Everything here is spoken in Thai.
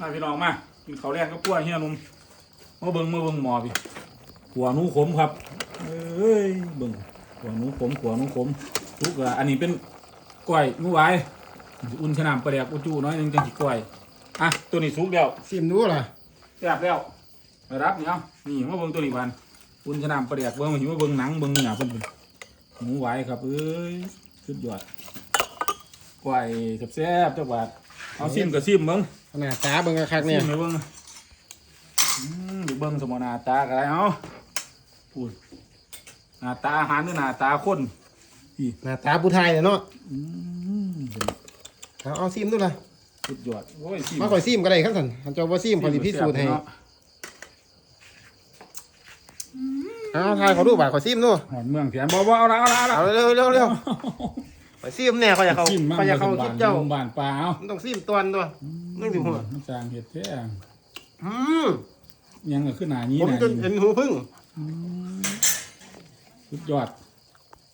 มาพี่น้องมากินข้าวแรกก็กล้วยเฮียหนุ่มมาเบิ่งมาเบิ่งหมอพี่หัวหนูขมครับเอ้ยเบิ่งหัวหนูขมหัวหนูขมทุกอะอันนี้เป็นกล้วยหนูไว้อุ่นขนามปลาแดกอุจูน้อยหนึงจังสิกล้วยอะตัวนี้สุกแล้วซิมดูล่ะแซ่บแล้วไปรับนี่เอานี่มาเบิ่งตัวนี้วันอุ่นขนามปลาแดกเบิ่งมาหิวมาเบิ่งหนังเบิ่งเนื้อเพิ่นพุ่นหนูไว้ครับเอ้ยสุดยอดกล้วยแซ่บๆจักบาท เอาซิมก็ซิมเบิ่งขนาดตาเบิ่งคักๆเนี่ยซิมให้เบิ่งอืมเดี๋ยวเบิ่งสมอหนาตาก็ได้เอาพูดหน้าตาอาหารหรือหน้าตาคนหน้าตาผู้ไทยเนี่ยเนาะอืมเอาเอาซิมดูล่ะสุดยอดโอ้ยซิมมาข่อยซิมก็ได้ครับท่านท่านเจ้าบ่ซิมขอสิพิสูจน์ให้เนาะเอาทายขอดูบ่าขอซิมดูหอนเมืองแถมบ่บ่เอาละเอาละเอาละเอาเร็วเร็วเร็ว ขอซิมแน่ขออยากเขาซิมมั่งขออยากเขาคลิปเจ้าบ้านปลาเอามันต้องซิมตอนตัวนี่สิหัวมันสร้างเห็ดแท้อืมยังก็ขึ้นหน้านี้ผมนะจนเห็นหูพึ่งสุดยอด